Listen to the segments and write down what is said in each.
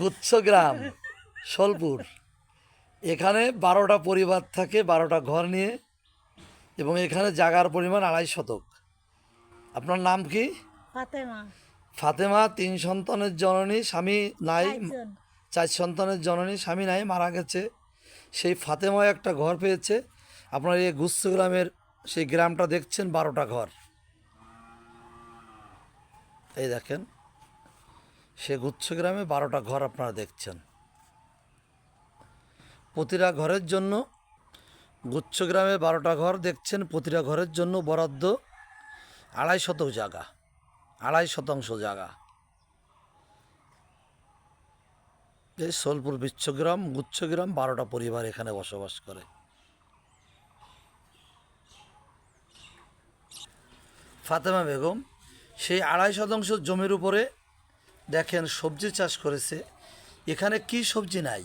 গুচ্ছ গ্রাম সোলপুর। এখানে বারোটা পরিবার থাকে বারোটা ঘর নিয়ে এবং এখানে জাগার পরিমাণ আড়াই শতক। আপনার নাম কি? ফাতেমা। ফাতেমা তিন সন্তানের জননী স্বামী নাই চার সন্তানের জননী স্বামী নাই মারা গেছে। সেই ফাতেমা একটা ঘর পেয়েছে। আপনার এই গুচ্ছ গ্রামের সেই গ্রামটা দেখছেন বারোটা ঘর। এই দেখেন। সে গুচ্ছ গ্রামে বারোটা ঘর আপনারা দেখছেন। প্রতিটা ঘরের জন্য গুচ্ছ গ্রামে বারোটা ঘর দেখছেন প্রতিটা ঘরের জন্য বরাদ্দ আড়াই শতক জায়গা, আড়াই শতাংশ জায়গা। এই সোলপুর বিশ্বগ্রাম গুচ্ছগ্রাম বারোটা পরিবার এখানে বসবাস করে। ফাতেমা বেগম, সেই আড়াই শতাংশ জমির উপরে দেখেন সবজি চাষ করেছে, এখানে কি সবজি নাই?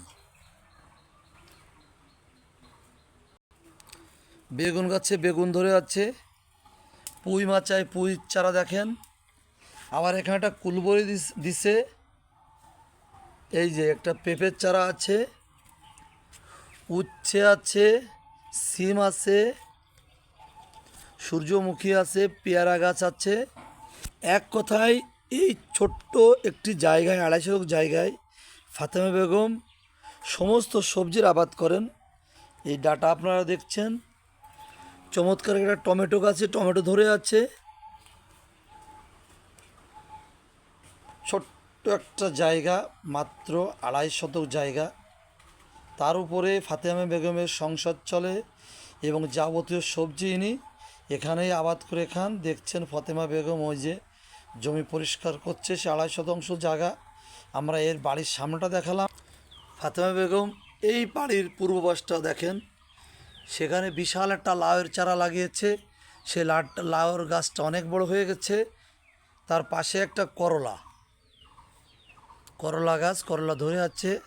বেগুন গাছে বেগুন ধরে আছে, পুঁই মাচায় পুঁই চারা দেখেন, আবার এখানে একটা কুলবরি দিছে, এই যে একটা পেঁপের চারা আছে, উচ্ছে আছে, সিম আছে, সূর্যমুখী আছে, পেয়ারা গাছ আছে, এক কথায় এই ছোট্ট একটি জায়গায়, আড়াইশো জায়গায় ফাতেমা বেগম সমস্ত সবজির আবাদ করেন। এই ডাটা আপনারা দেখছেন। চমৎকার একটা টমেটো গাছে টমেটো ধরে আছে। ছোট্ট একটা জায়গা, মাত্র আড়াই শতক জায়গা। তার উপরে ফাতেমা বেগমের সংসার চলে এবং যাবতীয় সবজি ইনি এখানেই আবাদ করে খান। দেখছেন ফাতেমা বেগম ওই যে জমি পরিষ্কার করছে, সে আড়াই শতাংশ জায়গা। আমরা এর বাড়ির সামনেটা দেখালাম। ফাতেমা বেগম, এই বাড়ির পূর্ব পাশটা দেখেন, সেখানে বিশাল একটা লাউয়ের চারা লাগিয়েছে। সে লাউটা লাউয়ের গাছটা অনেক বড় হয়ে গেছে। তার পাশে একটা করলা। করলা গাছ, করলা ধরে আছে।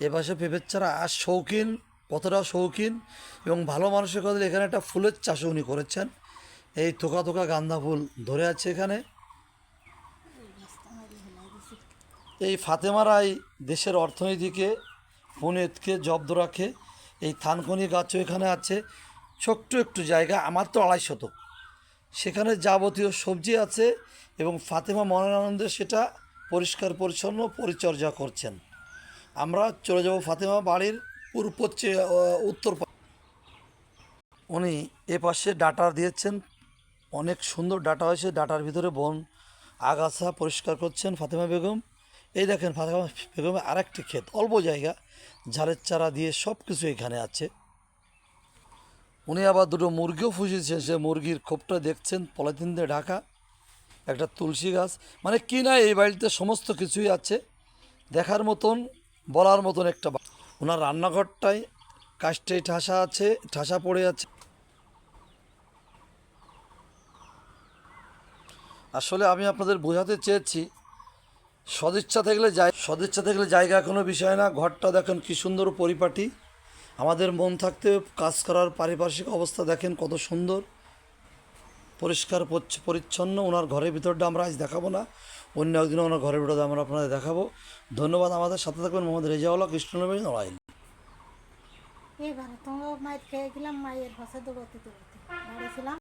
এপাশে পেঁপের চারা। আর শৌখিন, কতটা শৌখিন এবং ভালো মানুষের কথা এখানে একটা ফুলের চাষও উনি করেছেন। এই থোকা থোকা গান্দা ফুল ধরে আছে এখানে। এই ফাতেমারাই দেশের অর্থনীতিকে, পুনেতকে জব্দ রাখে। এই থানকনি গাছও এখানে আছে। ছোট্ট একটু জায়গা, আমার তো আড়াই শতক। সেখানে যাবতীয় সবজি আছে এবং ফাতেমা মনোনন্দে সেটা পরিষ্কার, পরিচ্ছন্ন, পরিচর্যা করছেন। আমরা চলে যাব ফাতেমা বাড়ির পূর্ব উত্তর উনি এ পাশে ডাটা দিয়েছেন। অনেক সুন্দর ডাটা হয়েছে, ডাটার ভিতরে বন আগাছা পরিষ্কার করছেন ফাতেমা বেগম। এই দেখেন ফাতেমা বেগমের আরেকটি ক্ষেত, অল্প জায়গা, ঝালের চারা দিয়ে সব কিছু এখানে আছে। উনি আবার দুটো মুরগিও ফুসিয়েছেন সে মুরগির খোপটা দেখছেন, পলিথিন দিয়ে ঢাকা, একটা তুলসী গাছ। মানে কি না এই বাড়িতে সমস্ত কিছুই আছে, দেখার মতন, বলার মতন একটা ওনার রান্নাঘরটাই কাস্টে ঠাসা আছে, ঠাসা পড়ে আছে। আসলে আমি আপনাদের বোঝাতে চেয়েছি, সদিচ্ছা থাকলে যাই সদিচ্ছা থাকলে জায়গা কোনো বিষয় না, ঘরটা দেখেন কি সুন্দর পরিপাটি, আমাদের মন থাকতে কাজ করার পারিপার্শ্বিক অবস্থা দেখেন কত সুন্দর, পরিষ্কার পরিচ্ছ- পরিচ্ছন্ন, ওনার ঘরের ভিতরটা আমরা আজ দেখাবো না, অন্য একদিন ওনার ঘরের ভিতরটা আমরা আপনাদের দেখাবো। ধন্যবাদ আমাদের, সাথে থাকবেন মোহাম্মদ রেজাউল্লাহ, কৃষ্ণনবী নড়াইল মায়ের খেয়ে গেলাম, মায়ের ভাষা